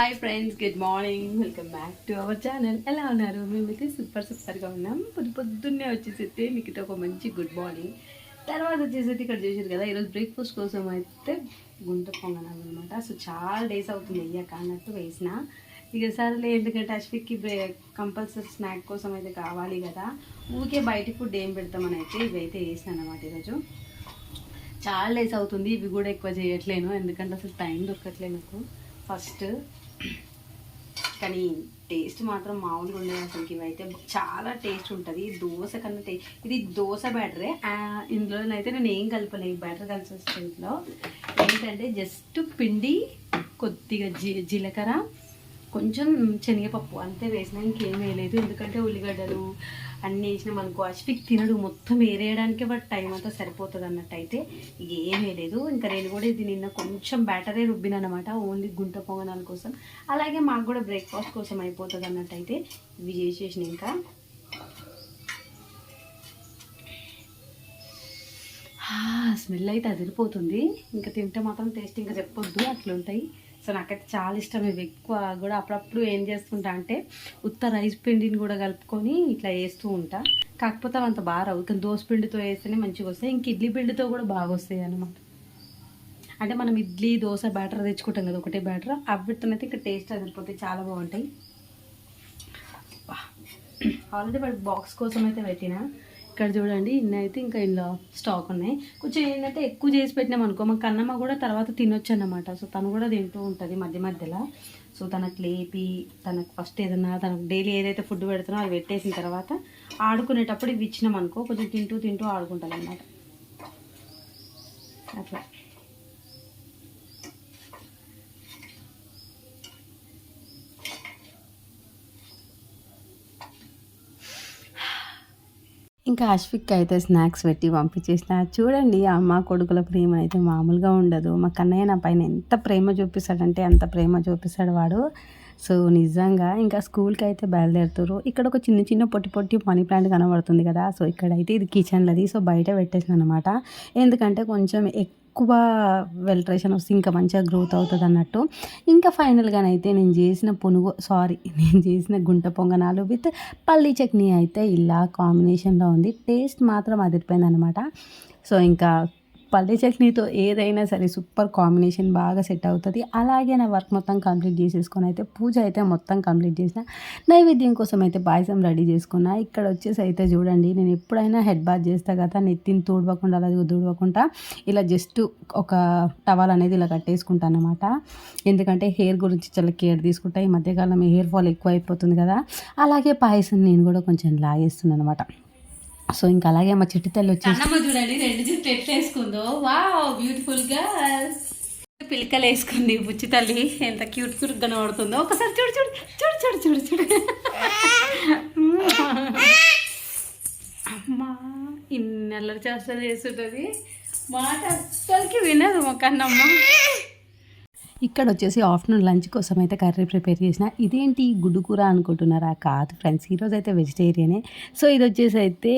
Hi friends good morning welcome back to our channel ఎలా ఉన్నారు? మేమైతే సూపర్ సూపర్గా ఉన్నాం. పొద్దు పొద్దున్నే వచ్చేసి మీకు ఒక మంచి గుడ్ మార్నింగ్ తర్వాత వచ్చేసి ఇక్కడ చేసారు కదా ఈరోజు బ్రేక్ఫాస్ట్ కోసం అయితే గుంట పొంగనాలు అనమాట సో చాలా డేస్ అవుతుంది అయ్యాక అన్నట్టు వేసిన. ఇక సరేలే ఎందుకంటే అశ్విక్కి బ్రే కంపల్సరీ స్నాక్ కోసం అయితే కావాలి కదా. ఊరికే బయట ఫుడ్ ఏం పెడతామని అయితే ఇవైతే వేసాను అనమాట ఈరోజు. చాలా డేస్ అవుతుంది ఇవి కూడా ఎక్కువ చేయట్లేను. ఎందుకంటే అసలు టైం దొరకట్లేదు నాకు. ఫస్ట్ కానీ టేస్ట్ మాత్రం మామూలుగా ఉండేది అసలుకి. ఇవైతే చాలా టేస్ట్ ఉంటుంది. దోశ కన్నా టేస్ట్ ఇది దోశ బ్యాటరే. ఇందులోనైతే నేను ఏం కలపలేదు బ్యాటర్ కలిసి వస్తే ఇంట్లో. ఏంటంటే జస్ట్ పిండి కొద్దిగా జీ జీలకర్ర కొంచెం శనగపప్పు. అంతే వేసినా ఇంకేం వేయలేదు. ఎందుకంటే ఉల్లిగడ్డలు అన్నీ వేసినాం అనుకో. అశ్విక్ తినడు. మొత్తం ఏరేయడానికే బట్ టైం అంతా సరిపోతుంది అన్నట్టు అయితే లేదు. ఇంకా నేను కూడా ఇది నిన్న కొంచెం బ్యాటరే రుబ్బిన అనమాట ఓన్లీ గుంట పొంగనాల కోసం. అలాగే మాకు కూడా బ్రేక్ఫాస్ట్ కోసం అయిపోతుంది అన్నట్టు అయితే ఇవి చేసేసిన ఇంకా. స్మెల్ అయితే అదిరిపోతుంది. ఇంకా తింటే మాత్రం టేస్ట్ ఇంకా చెప్పొద్దు. అట్లుంటాయి. సో నాకైతే చాలా ఇష్టం. ఇవి ఎక్కువ కూడా అప్పుడప్పుడు ఏం చేస్తుంటా అంటే ఉత్త రైస్ పిండిని కూడా కలుపుకొని ఇట్లా వేస్తూ ఉంటా. కాకపోతే అంత బాగా రావు. కానీ దోశ పిండితో వేస్తేనే మంచిగా వస్తాయి. ఇంక ఇడ్లీ పిండితో కూడా బాగా వస్తాయి అన్నమాట. అంటే మనం ఇడ్లీ దోశ బ్యాటర్ తెచ్చుకుంటాం కదా ఒకటే బ్యాటర్. అవిటితోనైతే ఇంకా టేస్ట్ అదిరిపోతాయి చాలా బాగుంటాయి. ఆల్రెడీ వాడి బాక్స్ కోసం అయితే పెట్టిన. ఇక్కడ చూడండి ఇన్ని అయితే ఇంకా ఇందులో స్టాక్ ఉన్నాయి. కొంచెం ఏంటంటే ఎక్కువ చేసి పెట్టినాం అనుకో మా కన్నమ్మ కూడా తర్వాత తినొచ్చు అన్నమాట. సో తను కూడా తింటూ ఉంటుంది మధ్య మధ్యలో. సో తనకు లేపి తనకు ఫస్ట్ ఏదన్నా తనకు డైలీ ఏదైతే ఫుడ్ పెడుతున్నా అది పెట్టేసిన తర్వాత ఆడుకునేటప్పుడు ఇవి ఇచ్చినాం అనుకో కొంచెం తింటూ తింటూ ఆడుకుంటుంది అన్నమాట అట్లా. ఇంకా అశ్విక్ అయితే స్నాక్స్ పెట్టి పంపించేసిన. చూడండి అమ్మ కొడుకుల ప్రేమ అయితే మామూలుగా ఉండదు. మా కన్నయ్య నా పైన ఎంత ప్రేమ చూపిస్తాడంటే అంత ప్రేమ చూపిస్తాడు వాడు. సో నిజంగా ఇంకా స్కూల్కి అయితే బయలుదేరుతారు ఇక్కడ ఒక చిన్న చిన్న పొట్టి పొట్టి మనీ ప్లాంట్ కనబడుతుంది కదా. సో ఇక్కడైతే ఇది కిచెన్లది. సో బయట పెట్టేసిన అనమాట ఎందుకంటే కొంచెం ఎక్కువ వెల్ట్రేషన్ వస్తే ఇంకా మంచిగా గ్రోత్ అవుతుంది అన్నట్టు. ఇంకా ఫైనల్గానైతే నేను చేసిన పునుగు సారీ నేను చేసిన గుంట పొంగనాలు విత్ పల్లీ చట్నీ అయితే ఇలా కాంబినేషన్లో ఉంది. టేస్ట్ మాత్రం అదిరిపోయింది అనమాట సో ఇంకా పల్లె చట్నీతో ఏదైనా సరే సూపర్ కాంబినేషన్ బాగా సెట్ అవుతుంది. అలాగే నా వర్క్ మొత్తం కంప్లీట్ చేసేసుకొని అయితే పూజ అయితే మొత్తం కంప్లీట్ చేసిన. నైవేద్యం కోసం అయితే పాయసం రెడీ చేసుకున్నా. ఇక్కడ వచ్చేసి అయితే చూడండి నేను ఎప్పుడైనా హెడ్ బాత్ చేస్తా కదా నెత్తిని తూడవకుండా అలా తుడవకుండా ఇలా జస్ట్ ఒక టవల్ అనేది ఇలా కట్టేసుకుంటాను అనమాట ఎందుకంటే హెయిర్ గురించి చాలా కేర్ తీసుకుంటా. ఈ మధ్యకాలం హెయిర్ ఫాల్ ఎక్కువ అయిపోతుంది కదా. అలాగే పాయసం నేను కూడా కొంచెం లాగేస్తున్నాను అనమాట సో ఇంకా అలాగే మా చిట్టి తల్లి వచ్చేసి చూడండి రెండు జుట్టు ఎట్లా వేసుకుందో. వా బ్యూటిఫుల్గా పిలకలు వేసుకుంది బుచ్చి తల్లి. ఎంత క్యూట్ క్యూట్ కనబడుతుందో ఒకసారి చూడు చూడు చూడు చూడు చూడు చూడు. అమ్మా ఇన్ని అల్లరి చేస్తుంది చేస్తుంటుంది. మాట అస్సలకి వినదు మా కన్నమ్మ. ఇక్కడ వచ్చేసి ఆఫ్టర్నూన్ లంచ్ కోసం అయితే కర్రీ ప్రిపేర్ చేసిన. ఇదేంటి గుడ్డు కూర అనుకుంటున్నారా? కాదు ఫ్రెండ్స్ ఈరోజు అయితే వెజిటేరియనే. సో ఇది వచ్చేసి అయితే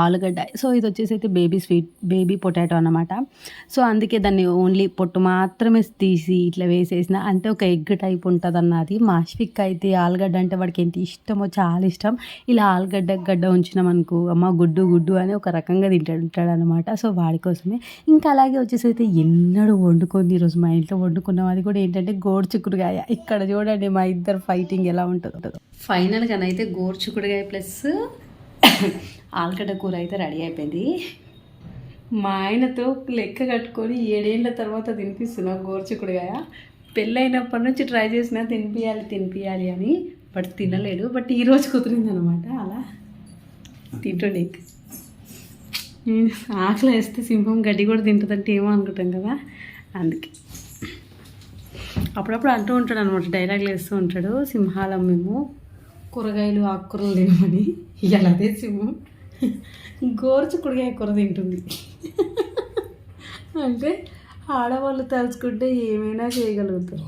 ఆలుగడ్డ. సో ఇది వచ్చేసి అయితే బేబీ స్వీట్ బేబీ పొటాటో అనమాట సో అందుకే దాన్ని ఓన్లీ పొట్టు మాత్రమే తీసి ఇట్లా వేసేసిన. అంటే ఒక ఎగ్ టైప్ ఉంటుంది అన్నది మాష్విక్ అయితే ఆలుగడ్డ అంటే వాడికి ఎంత ఇష్టమో చాలా ఇష్టం. ఇలా ఆలుగడ్డ గడ్డ ఉంచినాం అనుకో అమ్మ గుడ్డు గుడ్డు అని ఒక రకంగా తింటాడు అనమాట సో వాడి కోసమే. ఇంకా అలాగే వచ్చేసి అయితే ఎన్నడూ వండుకుంది ఈరోజు మా ఇంట్లో వండుకున్నాం. అది కూడా ఏంటంటే గోడు చిక్కుడుగాయ ఇక్కడ చూడండి మా ఇద్దరు ఫైటింగ్ ఎలా ఉంటుందో. ఫైనల్గా అయితే గోరు చిక్కుడుగాయ ప్లస్ ఆలుగడ్డ కూర అయితే రెడీ అయిపోయింది. మా ఆయనతో లెక్క కట్టుకొని ఏడేళ్ళ తర్వాత తినిపిస్తున్నా గోర్చుకుడుగాయ పెళ్ళైనప్పటి నుంచి ట్రై చేసినా తినిపించాలి తినిపించాలి అని బట్ తినలేడు బట్ ఈరోజు కుదిరింది అనమాట అలా. తింటుండే. ఆకలి వేస్తే సింహం గడ్డి కూడా తింటుందంటే ఏమో అనుకుంటాం కదా. అందుకే. అప్పుడప్పుడు అంటూ ఉంటాడు అనమాట డైలాగ్లు వేస్తూ ఉంటాడు. సింహాలం మేము కూరగాయలు ఆకుకూరలు తినమని ఇవాళ అదే సింహం. గోర్చు కూరగాయ కూర తింటుంది. అంటే ఆడవాళ్ళు తలుచుకుంటే ఏమైనా చేయగలుగుతారు.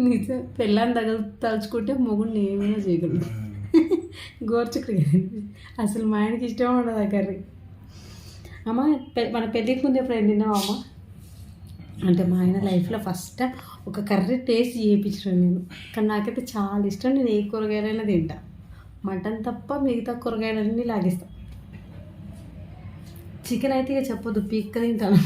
నిజం. పెళ్ళాన్ని దగ్గర తలుచుకుంటే మొగుడిని ఏమైనా చేయగలుగుతారు. గోర్చుకుడు అసలు మా ఆయనకి ఇష్టం ఉండదు ఆ కర్రీ. అమ్మ మన పెళ్ళికి ముందు ఎప్పుడు తిన్నావా అమ్మ? అంటే మా ఆయన లైఫ్లో ఫస్ట్ ఒక కర్రీ టేస్ట్ చేయించడం నేను. కానీ నాకైతే చాలా ఇష్టం. నేను ఏ కూరగాయలైనా తింటా. మటన్ తప్ప మిగతా కూరగాయలన్నీ లాగిస్తా. చికెన్ అయితే ఇక చెప్పొద్దు. పీక్క తింటాను.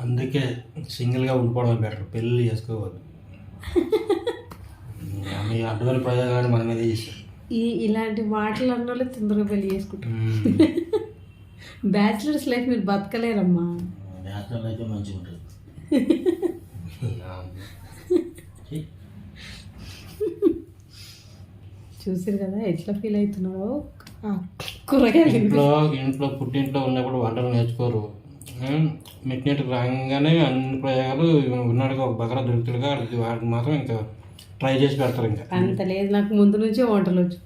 అందుకే సింగిల్గా ఉండిపోవడం బెటర్. పెళ్ళి చేసుకోవద్దు. మీ అడ్డమైన మన మీద చేస్తారు. ఈ ఇలాంటి మాటలు అన్న వాళ్ళు తొందరగా పెళ్ళి చేసుకుంటాం బ్యాచిలర్స్ లైఫ్ మీరు బతకలేరమ్మా. నేషనల్ అయితే మంచిగా ఉంటుంది చూసారు కదా ఎట్లా ఫీల్ అవుతున్నారో కూరగాయలు ఇంట్లో ఇంట్లో పుట్టింట్లో ఉన్నప్పుడు వంటలు నేర్చుకోరు. మెట్టినట్టు రాగానే అన్ని ప్రయోగాలు ఉన్నాడుగా ఒక బకరా దొరుకుతాడుగా వాడికి మాత్రం ఇంకా ట్రై చేసి పెడతారు ఇంకా. అంత లేదు. నాకు ముందు నుంచే వంటలు వచ్చు.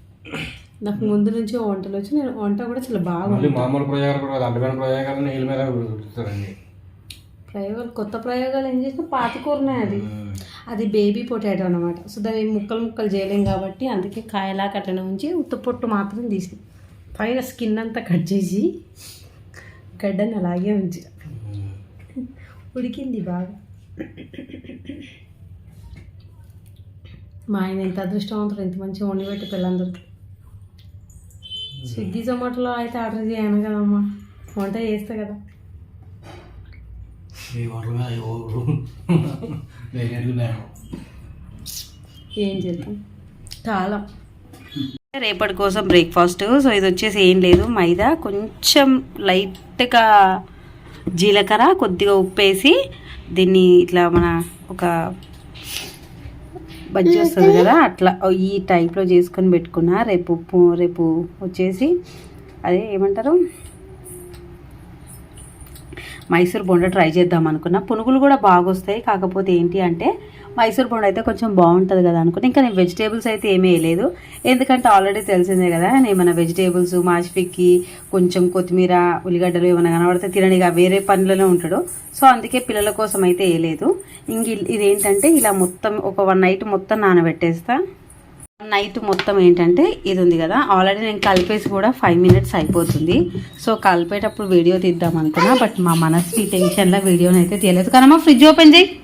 నాకు ముందు నుంచే వంటలు వచ్చు. నేను వంట కూడా చాలా బాగా మామూలు ప్రయోగాలు కూడా అడ్డమైన ప్రయోగాలు నీళ్ళ మీద దొరుకుతారండి ప్రయోగాలు కొత్త ప్రయోగాలు ఏం చేసినా పాత కూరనే అది. అది బేబీ పొటాటో అనమాట సో దాన్ని ముక్కలు ముక్కలు చేయలేం కాబట్టి అందుకే కాయలా కట్టడం ఉంచి ఉత్త పొట్టు మాత్రం తీసి పైన స్కిన్ అంతా కట్ చేసి గడ్డని అలాగే ఉంచి ఉడికింది బాగా. మా ఆయన ఎంత అదృష్టవంతుడు ఎంత మంచిగా వండి పెట్టి పిల్లలందరికీ స్విగ్గీ జొమాటోలో అయితే ఆర్డర్ చేయను కదమ్మా. వంట చేస్తా కదా. ఏం చేద్దాం? కాలం రేపటి కోసం బ్రేక్ఫాస్ట్ సో ఇది వచ్చేసి ఏం లేదు మైదా. కొంచెం లైట్గా జీలకర్ర కొద్దిగా ఉప్పు వేసి దీన్ని ఇట్లా మన ఒక బజ్జీ వస్తుంది కదా అట్లా. ఈ టైప్లో చేసుకొని పెట్టుకున్నా. రేపు రేపు వచ్చేసి అదే ఏమంటారు? మైసూర్ బొండ ట్రై చేద్దాం అనుకున్నా. పునుగులు కూడా బాగా వస్తాయి కాకపోతే ఏంటి అంటే మైసూర్ బొండ అయితే కొంచెం బాగుంటుంది కదా అనుకున్నా. ఇంకా నేను వెజిటేబుల్స్ అయితే ఏమీ వేయలేదు. ఎందుకంటే ఆల్రెడీ తెలిసిందే కదా నేను ఏమైనా వెజిటేబుల్స్ మాచిపిక్కి కొంచెం కొత్తిమీర ఉల్లిగడ్డలు ఏమైనా కనబడితే తిననిగా వేరే పనులలో ఉంటాడు. సో అందుకే పిల్లల కోసం అయితే వేయలేదు. ఇంక ఇదేంటంటే ఇలా మొత్తం ఒక వన్ నైట్ మొత్తం నానబెట్టేస్తా. నైట్ మొత్తం ఏంటంటే ఇది ఉంది కదా. ఆల్రెడీ నేను కలిపేసి కూడా ఫైవ్ మినిట్స్ అయిపోతుంది. సో కలిపేటప్పుడు వీడియో తీద్దాం అనుకున్నా బట్ మా మనసు టెన్షన్లో వీడియోని అయితే తీయలేదు. కానీ ఫ్రిడ్జ్ ఓపెన్ చేయి.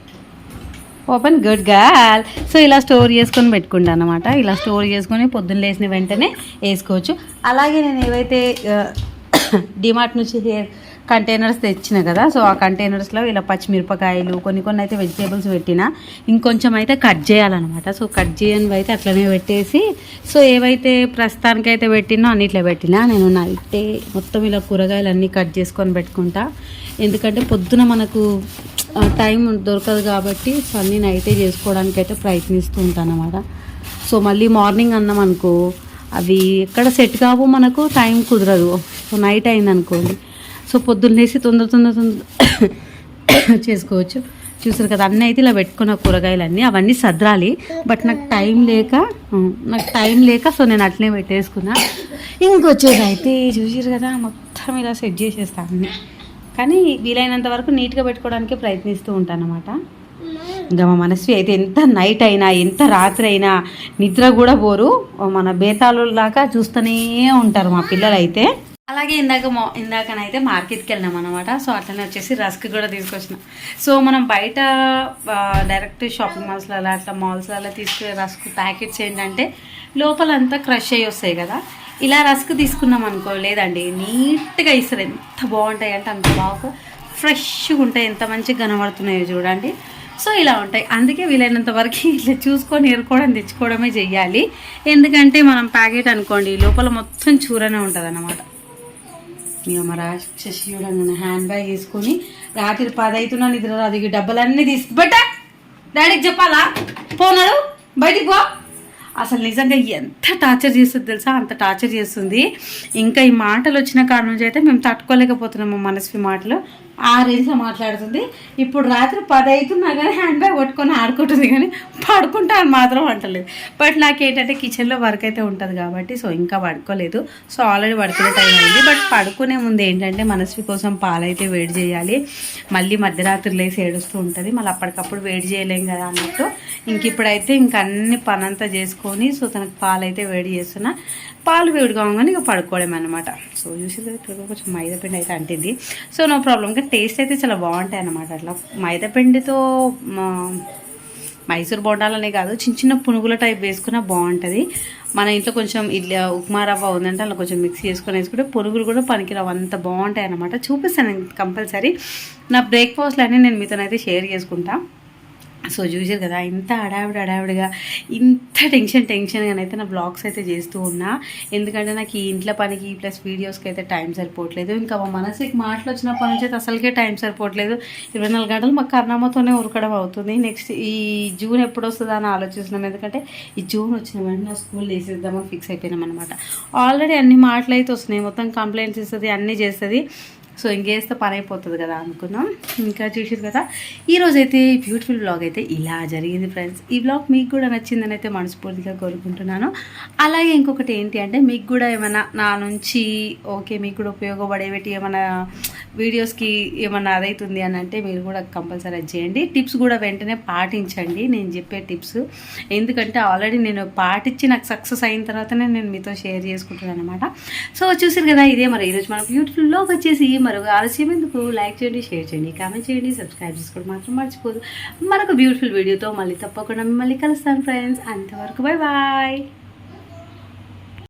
ఓపెన్ గుడ్ గాల్ సో ఇలా స్టోర్ చేసుకొని పెట్టుకుంటాను అనమాట ఇలా స్టోర్ చేసుకొని పొద్దున్న లేచిన వెంటనే వేసుకోవచ్చు. అలాగే నేను ఏవైతే uh, డిమార్ట్ నుంచి హెయిర్ కంటైనర్స్ తెచ్చిన కదా సో ఆ కంటైనర్స్లో ఇలా పచ్చిమిరపకాయలు కొన్ని కొన్ని అయితే వెజిటేబుల్స్ పెట్టిన ఇంకొంచెం అయితే కట్ చేయాలన్నమాట. సో కట్ చేయనివి అయితే అట్లనే పెట్టేసి సో ఏవైతే ప్రస్తుతానికి అయితే పెట్టినో అన్నిట్లో పెట్టినా నేను నైటే మొత్తం ఇలా కూరగాయలు అన్నీ కట్ చేసుకొని పెట్టుకుంటా. ఎందుకంటే పొద్దున మనకు టైం దొరకదు కాబట్టి సో అన్నీ నైటే చేసుకోవడానికి అయితే ప్రయత్నిస్తూ ఉంటాను అనమాట సో మళ్ళీ మార్నింగ్ అన్నాం అనుకో అవి ఎక్కడ సెట్ కావు మనకు టైం కుదరదు. సో నైట్ అయిందనుకోండి సో పొద్దున్నేసి తొందర తొందర తొందర చేసుకోవచ్చు. చూసారు కదా అన్నీ అయితే ఇలా పెట్టుకున్న కూరగాయలన్నీ అవన్నీ సదరాలి. బట్ నాకు టైం లేక నాకు టైం లేక సో నేను అట్లనే పెట్టేసుకున్నా. ఇంకొచ్చేది అయితే చూసారు కదా మొత్తం ఇలా సెట్ చేసేస్తాను అన్నీ. కానీ వీలైనంత వరకు నీట్గా పెట్టుకోవడానికి ప్రయత్నిస్తూ ఉంటాను అనమాట ఇంకా మా మనస్వి అయితే ఎంత నైట్ అయినా ఎంత రాత్రి అయినా నిద్ర కూడా పోరు. మన బేతాలు లాగా చూస్తూనే ఉంటారు మా పిల్లలు అయితే అలాగే ఇందాక మా- ఇందాకనైతే మార్కెట్కి వెళ్ళినాం అనమాట సో అట్లనే వచ్చేసి రస్క్ కూడా తీసుకొచ్చిన. సో మనం బయట డైరెక్ట్ షాపింగ్ మాల్స్లలో అట్లా మాల్స్లలో తీసుకునే రస్క్ ప్యాకెట్స్ ఏంటంటే లోపలంతా క్రష్ అయ్యి వస్తాయి కదా. ఇలా రస్క్ తీసుకున్నాం అనుకో లేదండి నీట్గా ఇస్తారు. ఎంత బాగుంటాయి అంటే అంత బాగా ఫ్రెష్గా ఉంటాయి. ఎంత మంచిగా కనబడుతున్నాయో చూడండి. సో ఇలా ఉంటాయి. అందుకే వీలైనంత వరకు ఇట్లా చూసుకొని ఎరుకోవడం తెచ్చుకోవడమే చెయ్యాలి. ఎందుకంటే మనం ప్యాకెట్ అనుకోండి లోపల మొత్తం చూరనే ఉంటుంది అన్నమాట మేము మా రాక్షసి హ్యాండ్ బ్యాగ్ వేసుకొని రాత్రి పది అవుతున్నా నిద్ర రాదు. ఇక డబ్బులన్నీ తీసి బట్ట! డాడీకి చెప్పాలా? పోనాడు బయటికి పో. అసలు నిజంగా ఎంత టార్చర్ చేస్తుంది తెలుసా? అంత టార్చర్ చేస్తుంది. ఇంకా ఈ మాటలు వచ్చిన కాడ నుంచి అయితే మేము తట్టుకోలేకపోతున్నాము మనస్వి మాటలు. ఆ రేంజ్లో మాట్లాడుతుంది. ఇప్పుడు రాత్రి పది అవుతున్నా కానీ హ్యాండ్ బ్యాగ్ పట్టుకొని ఆడుకుంటుంది కానీ పడుకుంటా అని మాత్రం అంటలేదు. బట్ నాకేంటంటే కిచెన్లో వర్క్ అయితే ఉంటుంది కాబట్టి సో ఇంకా పడుకోలేదు. సో ఆల్రెడీ పడుకునే టైం అయింది. బట్ పడుకునే ముందు ఏంటంటే మనస్వి కోసం పాలైతే వేడి చేయాలి. మళ్ళీ మధ్యరాత్రి లేసి ఏడుస్తూ ఉంటుంది. మళ్ళీ అప్పటికప్పుడు వేడి చేయలేం కదా అన్నట్టు. ఇంక ఇప్పుడైతే ఇంక అన్ని పనంతా చేసుకొని సో తనకు పాలైతే వేడి చేస్తున్నా. పాలు వేడి కాగానే ఇక పడుకోవడం అనమాట సో చూసి కొంచెం మైదా పిండి అయితే అంటింది. So no problem. టేస్ట్ అయితే చాలా బాగుంటాయి అనమాట అట్లా మైదాపిండితో మా మైసూర్ బొండాలనే కాదు చిన్న చిన్న పునుగుల టైప్ వేసుకున్నా బాగుంటుంది. మన ఇంట్లో కొంచెం ఇడ్లీ ఉప్మా రవ్వ ఉందంటే అలా కొంచెం మిక్స్ చేసుకొని వేసుకుంటే పునుగులు కూడా పనికిరావు. అంత బాగుంటాయి అన్నమాట. చూపిస్తాను కంపల్సరీ నా బ్రేక్ఫాస్ట్లు అన్నీ నేను మీతోనైతే షేర్ చేసుకుంటాను సో చూసారు కదా ఇంత అడావిడి అడావిడిగా ఇంత టెన్షన్ టెన్షన్గానైతే నా బ్లాగ్స్ అయితే చేస్తూ ఉన్నా. ఎందుకంటే నాకు ఈ ఇంట్లో పనికి ప్లస్ వీడియోస్కి అయితే టైం సరిపోవట్లేదు. ఇంకా మా మనసుకి మాటలు వచ్చినప్పటి నుంచి అయితే అసలుకే టైం సరిపోవట్లేదు. ఇరవై నాలుగు గంటలు మా కర్ణామతోనే ఉరకడం అవుతుంది. నెక్స్ట్ ఈ జూన్ ఎప్పుడు వస్తుందా అని ఆలోచిస్తున్నాం. ఎందుకంటే ఈ జూన్ వచ్చిన వెంటనే స్కూల్ వేసేద్దామని ఫిక్స్ అయిపోయినాం అనమాట ఆల్రెడీ అన్ని మాటలు అయితే వస్తున్నాయి. మొత్తం కంప్లైంట్స్ ఇస్తుంది అన్నీ చేస్తుంది. సో ఇంకేస్తే పని అయిపోతుంది కదా అనుకున్నాం. ఇంకా చూసారు కదా. ఈరోజు అయితే బ్యూటిఫుల్ బ్లాగ్ అయితే ఇలా జరిగింది ఫ్రెండ్స్ ఈ బ్లాగ్ మీకు కూడా నచ్చిందని అయితే మనస్ఫూర్తిగా కోరుకుంటున్నాను. అలాగే ఇంకొకటి ఏంటి అంటే మీకు కూడా ఏమైనా నా నుంచి ఓకే మీకు కూడా ఉపయోగపడేవి ఏమైనా వీడియోస్కి ఏమన్నా అదైతుంది అని అంటే మీరు కూడా కంపల్సరీ చేయండి. టిప్స్ కూడా వెంటనే పాటించండి. నేను చెప్పే టిప్స్. ఎందుకంటే ఆల్రెడీ నేను పాటించి నాకు సక్సెస్ అయిన తర్వాతనే నేను మీతో షేర్ చేసుకుంటున్నాను అనమాట సో చూసారు కదా ఇదే మరి ఈరోజు మన బ్యూటిఫుల్లోకి వచ్చేసి. మరొక ఆలస్యం ఎందుకు? లైక్ చేయండి షేర్ చేయండి కామెంట్ చేయండి సబ్స్క్రైబ్ చేసుకోవడం మాత్రం మర్చిపోదు. మరొక బ్యూటిఫుల్ వీడియోతో మళ్ళీ తప్పకుండా మిమ్మల్ని కలుస్తాను ఫ్రెండ్స్ అంతవరకు బాయ్ బాయ్